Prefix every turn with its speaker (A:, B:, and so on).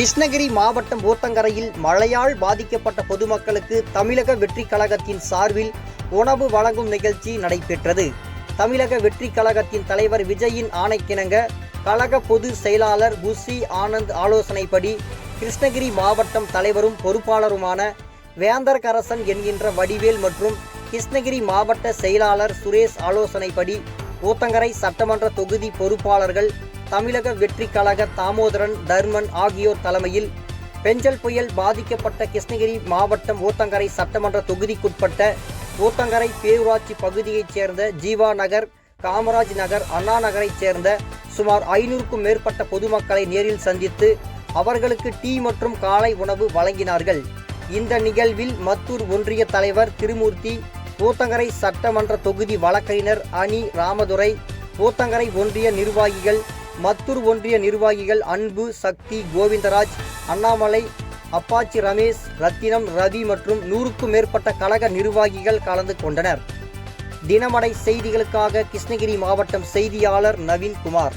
A: கிருஷ்ணகிரி மாவட்டம் ஊத்தங்கரையில் மழையால் பாதிக்கப்பட்ட பொதுமக்களுக்கு தமிழக வெற்றி கழகத்தின் சார்பில் உணவு வழங்கும் நிகழ்ச்சி நடைபெற்றது. தமிழக வெற்றி கழகத்தின் தலைவர் விஜயின் ஆணைக்கிணங்க கழக பொதுச் செயலாளர் புஷி ஆனந்த் ஆலோசனைப்படி கிருஷ்ணகிரி மாவட்டம் தலைவரும் பொறுப்பாளருமான வேந்தர்கரசன் என்கின்ற வடிவேல் மற்றும் கிருஷ்ணகிரி மாவட்ட செயலாளர் சுரேஷ் ஆலோசனைப்படி ஊத்தங்கரை சட்டமன்ற தொகுதி பொறுப்பாளர்கள் தமிழக வெற்றி கழக தாமோதரன் தர்மன் ஆகியோர் தலைமையில் பெஞ்சல் புயல் பாதிக்கப்பட்ட கிருஷ்ணகிரி மாவட்டம் ஊத்தங்கரை சட்டமன்ற தொகுதிக்குட்பட்ட ஊத்தங்கரை பேரூராட்சி பகுதியைச் சேர்ந்த ஜீவா நகர் காமராஜ் நகர் அண்ணா நகரைச் சேர்ந்த சுமார் ஐநூறுக்கும் மேற்பட்ட பொதுமக்களை நேரில் சந்தித்து அவர்களுக்கு டீ மற்றும் காலை உணவு வழங்கினார்கள். இந்த நிகழ்வில் மத்தூர் ஒன்றிய தலைவர் திருமூர்த்தி ஊத்தங்கரை சட்டமன்ற தொகுதி வழக்கறிஞர் அணி ராமதுரை ஊத்தங்கரை ஒன்றிய நிர்வாகிகள் மத்தூர் ஒன்றிய நிர்வாகிகள் அன்பு சக்தி கோவிந்தராஜ் அண்ணாமலை அப்பாச்சி ரமேஷ் ரத்தினம் ரவி மற்றும் நூறுக்கும் மேற்பட்ட கழக நிர்வாகிகள் கலந்து கொண்டனர். தினமடை செய்திகளுக்காக கிருஷ்ணகிரி மாவட்டம் செய்தியாளர் நவீன்குமார்.